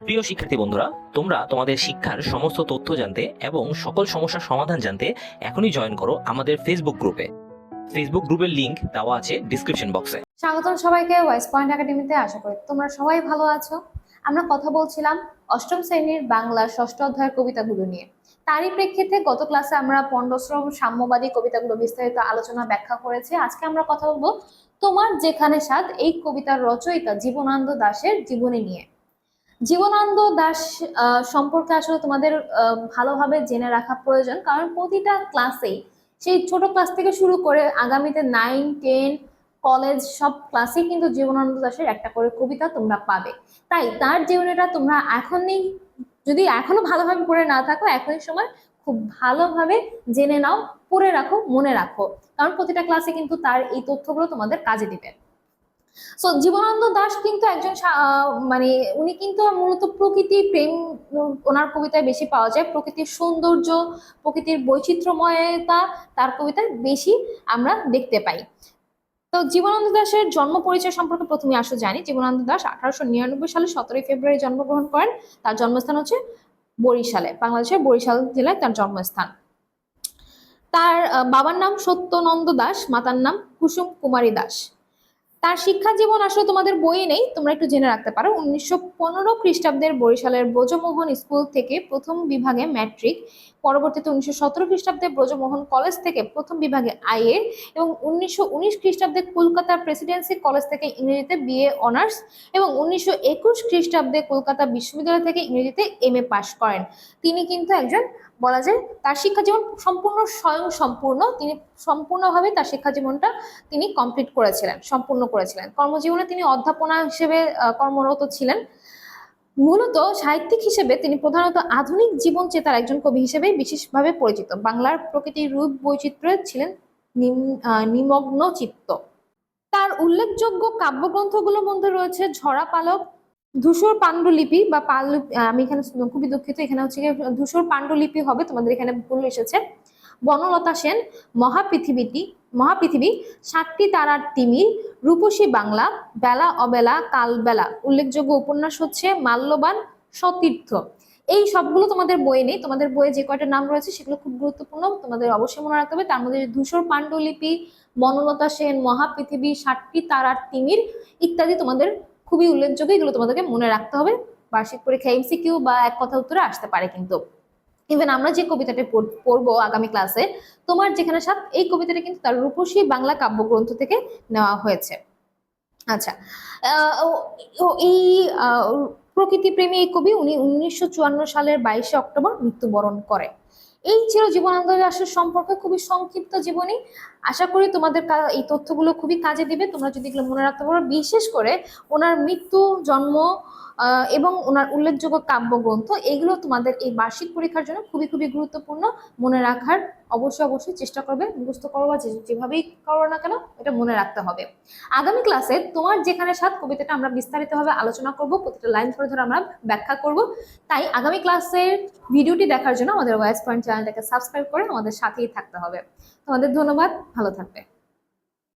প্রিয় শিক্ষার্থী বন্ধুরা, তোমরা তোমাদের শিক্ষার সমস্ত তথ্য জানতে এবং সকল সমস্যার সমাধান জানতে এখনই জয়েন করো আমাদের ফেসবুক গ্রুপে ফেসবুক গ্রুপের লিংক দেওয়া আছে ডিসক্রিপশন বক্সে স্বাগতম সবাইকে ওয়াইস পয়েন্ট একাডেমিতে আশা করি তোমরা সবাই ভালো আছো। আমরা কথা বলছিলাম অষ্টম শ্রেণির বাংলা ষষ্ঠ অধ্যায়ের কবিতাগুলো নিয়ে। তারই প্রেক্ষিতে গত ক্লাসে আমরা পণ্ডশ্রম, সাম্যবাদী কবিতাগুলো বিস্তারিত আলোচনা ব্যাখ্যা করেছি। আজকে আমরা কথা বলব তোমার যেখানে স্বাদ, এই কবিতার রচয়িতা জীবনানন্দ দাশের জীবনী নিয়ে। জীবনানন্দ দাস সম্পর্কে আসলে তোমাদের ভালোভাবে জেনে রাখা প্রয়োজন। কারণ প্রতিটা ক্লাসেই সেই ছোট ক্লাস থেকে শুরু করে আগামীতে নাইন টেন কলেজ সব ক্লাসে কিন্তু জীবনানন্দ দাশের একটা করে কবিতা তোমরা পাবে। তাই তার জীবনীটা তোমরা এখনই, যদি এখনও ভালোভাবে পড়ে না থাকো, এখনই সময় খুব ভালোভাবে জেনে নাও, পড়ে রাখো, মনে রাখো। কারণ প্রতিটা ক্লাসে কিন্তু তার এই তথ্যগুলো তোমাদের কাজে দিবে। সো জীবনানন্দ দাশ কিন্তু একজন মানে উনি কিন্তু মূলত প্রকৃতি প্রেম, ওনার কবিতায় বেশি পাওয়া যায়। প্রকৃতির সৌন্দর্য, প্রকৃতির বৈচিত্র্যময়তা, তার কবিতায় বেশি আমরা দেখতে পাই। তো জীবনানন্দ দাশের জন্ম পরিচয় সম্পর্কে প্রথমে আসো জানি। জীবনানন্দ দাস আঠারোশো নিরানব্বই সালে সতেরোই ফেব্রুয়ারি জন্মগ্রহণ করেন। তার জন্মস্থান হচ্ছে বরিশালে, বাংলাদেশের বরিশাল জেলায় তার জন্মস্থান। তার বাবার নাম সত্যনন্দ দাস, মাতার নাম কুসুম কুমারী দাস। তার শিক্ষা জীবন আসলে তোমাদের বইয়ে নেই, তোমরা একটু জেনে রাখতে পারো। উনিশশো পনেরো খ্রিস্টাব্দের বরিশালের ব্রজমোহন স্কুল থেকে প্রথম বিভাগে ম্যাট্রিক, পরবর্তীতে উনিশশো সতেরো খ্রিস্টাব্দে ব্রজমোহন কলেজ থেকে প্রথম বিভাগে আইএ এবং উনিশশো উনিশ খ্রিস্টাব্দে কলকাতা প্রেসিডেন্সি কলেজ থেকে ইংরেজিতে বিএ অনার্স, এবং উনিশশো একুশ খ্রিস্টাব্দে কলকাতা বিশ্ববিদ্যালয় থেকে ইংরেজিতে এম এ পাশ করেন। তিনি কিন্তু একজন, বলা যায়, তার শিক্ষা জীবন সম্পূর্ণ স্বয়ং সম্পূর্ণ তিনি সম্পূর্ণভাবে তার শিক্ষা জীবনটা তিনি কমপ্লিট করেছিলেন, সম্পূর্ণ করেছিলেন। কর্মজীবনে তিনি অধ্যাপনা হিসেবে কর্মরত ছিলেন। মূলত সাহিত্যিক হিসেবে তিনি প্রধানত আধুনিক জীবন চেতার একজন কবি হিসেবে বিশেষভাবে পরিচিত। বাংলার প্রকৃতির রূপ বৈচিত্র্যে ছিলেন নিমগ্ন চিত্ত। তার উল্লেখযোগ্য কাব্যগ্রন্থগুলোর মধ্যে রয়েছে ঝরা পালক, ধূসর পাণ্ডুলিপি বা পাল আমি এখানে খুবই দুঃখিত, এখানে হচ্ছে ধূসর পাণ্ডুলিপি হবে, তোমাদের এখানে ভুল এসেছে। বনলতা সেন, মহাপৃথিবীটি মহাপৃথিবী সাতটি তারার তিমির, রূপসী বাংলা, বেলা, অবেলা, কালবেলা। উল্লেখযোগ্য উপন্যাস হচ্ছে মাল্যবান সতীর্থ। এই সবগুলো তোমাদের বইয়ে নেই। তোমাদের বইয়ে যে কয়টা নাম রয়েছে সেগুলো খুব গুরুত্বপূর্ণ। তোমাদের অবশ্যই মনে রাখতে হবে, তার মধ্যে ধূসর পাণ্ডুলিপি বনলতা সেন, মহাপৃথিবী, সাতটি তারার তিমির ইত্যাদি তোমাদের খুবই উল্লেখযোগ্য। এগুলো তোমাদেরকে মনে রাখতে হবে। বার্ষিক পরীক্ষা এমসিকিউ বা এক কথা উত্তরে আসতে পারে কিন্তু। ইভেন আমরা যে কবিতাটি পড়- পড়ব আগামী ক্লাসে তোমার যেখানে সাত এই কবিতাটা কিন্তু তার রূপসী বাংলা কাব্যগ্রন্থ থেকে নেওয়া হয়েছে। আচ্ছা এই আহ, প্রকৃতি প্রেমী এই কবি উনি উনিশশো চুয়ান্ন সালের বাইশে অক্টোবর মৃত্যুবরণ করে। এই ছিল জীবনানন্দ দাশের সম্পর্কে খুবই সংক্ষিপ্ত জীবনী। আশা করি তোমাদের এই তথ্যগুলো খুবই কাজে দিবে। তোমরা যদি এগুলো মনে রাখতে পারো বিশেষ করে ওনার মৃত্যু জন্ম এবং ওনার উল্লেখযোগ্য কাব্যগ্রন্থ, এগুলো তোমাদের এই বার্ষিক পরীক্ষার জন্য খুবই খুবই গুরুত্বপূর্ণ, মনে রাখার অবশ্যই অবশ্যই চেষ্টা করবে, মুখস্থ করো বা যেভাবেই করো না কেন, এটা মনে রাখতে হবে। আগামী ক্লাসে তোমার যেখানে সাত কবিতাটা আমরা বিস্তারিতভাবে আলোচনা করব, প্রতিটা লাইন ধরে ধরে আমরা ব্যাখ্যা করব। তাই আগামী ক্লাসের ভিডিওটি দেখার জন্য আমাদের ওয়াইস পয়েন্ট চ্যানেলটাকে সাবস্ক্রাইব করে আমাদের সাথেই থাকতে হবে। তোমাদের ধন্যবাদ, ভালো থাকবে।